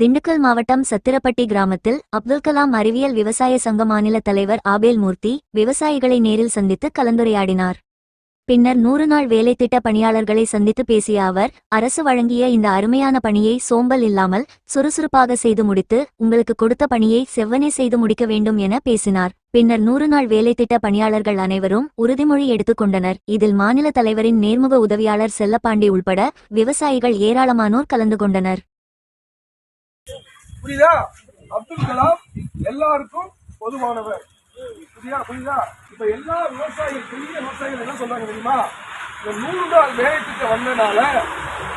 திண்டுக்கல் மாவட்டம் சத்திரப்பட்டி கிராமத்தில் அப்துல் கலாம் அறிவியல் விவசாய சங்க மாநில தலைவர் ஆபேல் மூர்த்தி விவசாயிகளை நேரில் சந்தித்து கலந்துரையாடினார். பின்னர் நூறு நாள் வேலை திட்ட பணியாளர்களை சந்தித்து பேசிய அவர் அரசு வழங்கிய இந்த அருமையான பணியை சோம்பல் இல்லாமல் சுறுசுறுப்பாக செய்து முடித்து உங்களுக்கு கொடுத்த பணியை செவ்வனே செய்து முடிக்க வேண்டும் என பேசினார். பின்னர் நூறு நாள் வேலை திட்ட பணியாளர்கள் அனைவரும் உறுதிமொழி எடுத்துக்கொண்டனர் இதில் மாநில தலைவரின் நேர்முக உதவியாளர் செல்லப்பாண்டி உள்பட விவசாயிகள் ஏராளமானோர் கலந்து கொண்டனர். புரியுதா? அப்துல் கலாம் எல்லாருக்கும் பொதுவானவர். புரியுதா? புரியுதா? இப்ப எல்லா விவசாயிகள் பெரிய விவசாயிகள் என்ன சொல்றாங்க தெரியுமா? இந்த நூறு நாள் வேலை திட்டம் வந்தனால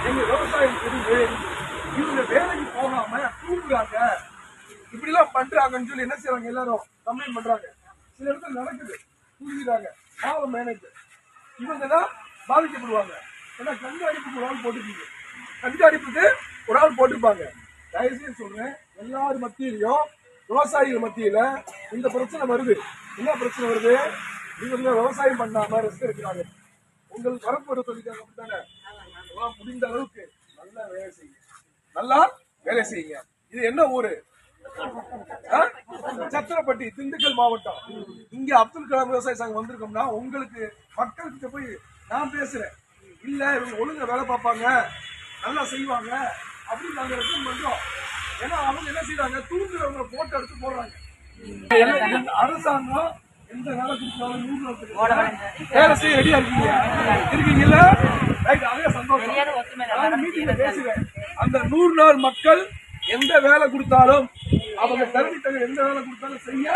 எங்க விவசாயம் தெரிஞ்சு இவங்க வேலைக்கு போகாம தூங்குறாங்க. இப்படி எல்லாம் பண்றாங்கன்னு சொல்லி என்ன செய்யறாங்க எல்லாரும்? கம்ப்ளைண்ட் பண்றாங்க. சில இடத்துல நடக்குது. தூங்கிடுறாங்க. பாவம் மேனேஜர் இவங்க தான் பாதிக்கப்படுவாங்க. ஏன்னா கண்காணிப்புக்கு ஒரு ஆள் போட்டுருக்கீங்க கண்காணிப்புக்கு ஒரு ஆள் போட்டிருப்பாங்க. தயவுசெய்து சொல்றேன் எல்லார் மத்தியிலையும் விவசாயிகள் மத்தியில இந்த பிரச்சனை வருது. என்ன பிரச்சனை வருது? இவங்க விவசாயம் பண்ணாம ரெஸ்ட் எடுக்கிறாங்க. உங்களுக்கு வரப்பு வர சொல்லிட்டாங்க அப்படித்தானே? முடிந்த அளவுக்கு நல்லா வேலை செய்யுங்க. நல்லா வேலை செய்யுங்க. இது என்ன ஊரு? சத்திரப்பட்டி திண்டுக்கல் மாவட்டம். இங்க அப்துல் கலாம் விவசாய சங்கம் வந்திருக்கோம்னா உங்களுக்கு மக்கள்கிட்ட போய் நான் பேசுறேன். இல்ல இவங்க ஒழுங்க வேலை பார்ப்பாங்க நல்லா செய்வாங்க. அப்படின்னு நாங்க ரெக்கமெண்ட் பண்றோம். ஏன்னா அவங்க என்ன செய்றாங்க? தூங்குறவங்க போட்டோ எடுத்து போடுறாங்க. அரசாங்கம் எந்த வேலை கொடுத்தாலும் நூறு நாள் வேலை செய்ய ரெடியா இருக்கீங்க. இருக்கீங்கல்ல? ரைட் அதே சந்தோஷம். நான் மீட்டிங்ல பேசுறேன் அந்த நூறு நாள் மக்கள் எந்த வேலை கொடுத்தாலும் அவங்க கருவி தகுந்த எந்த வேலை கொடுத்தாலும் செய்ய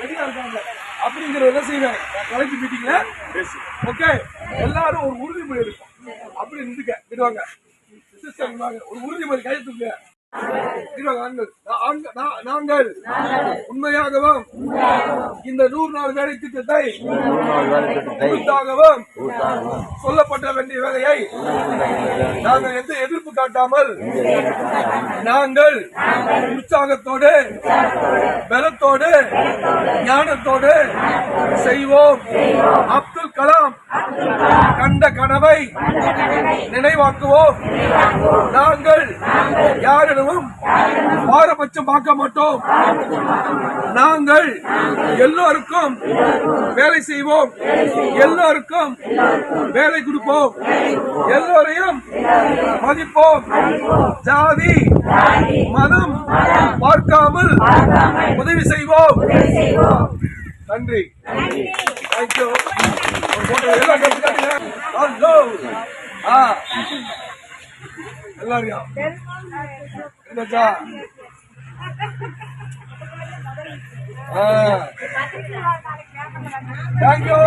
ரெடியா இருக்காங்க. அப்படிங்கிற என்ன செய்வேன்? கலெக்டர் மீட்டிங்ல பேசு ஓகே எல்லாரும் ஒரு உறுதிமொழி எடுக்கும் அப்படி இருந்துக்க. விடுவாங்க. சிஸ்டர் ஒரு உறுதிமொழி கையெழுத்துங்க நாங்கள் உண்மையாகவும் இந்த நூறு நாள் வேலை திட்டத்தை குறித்தாகவும் சொல்லப்பட்ட வேண்டிய வேலையை நாங்கள் எந்த எதிர்ப்பு காட்டாமல் நாங்கள் உற்சாகத்தோடு பலத்தோடு ஞானத்தோடு செய்வோம் அப்துல் கலாம் கண்ட கனவை நினைவாக்குவோம். நாங்கள் யாரிடமும் பாரபட்சம் பார்க்க மாட்டோம் நாங்கள் எல்லோருக்கும் வேலை செய்வோம். எல்லோருக்கும் வேலை கொடுப்போம். எல்லோரையும் மதிப்போம். ஜாதி மதம் பார்க்காமல் உதவி செய்வோம். நன்றி. தேங்க்யூ எல்லாம் கத்துக்காட்டுங்க ஹலோ ஆ. எல்லாரையும். என்னச்சா ஆ. தேங்க்யூ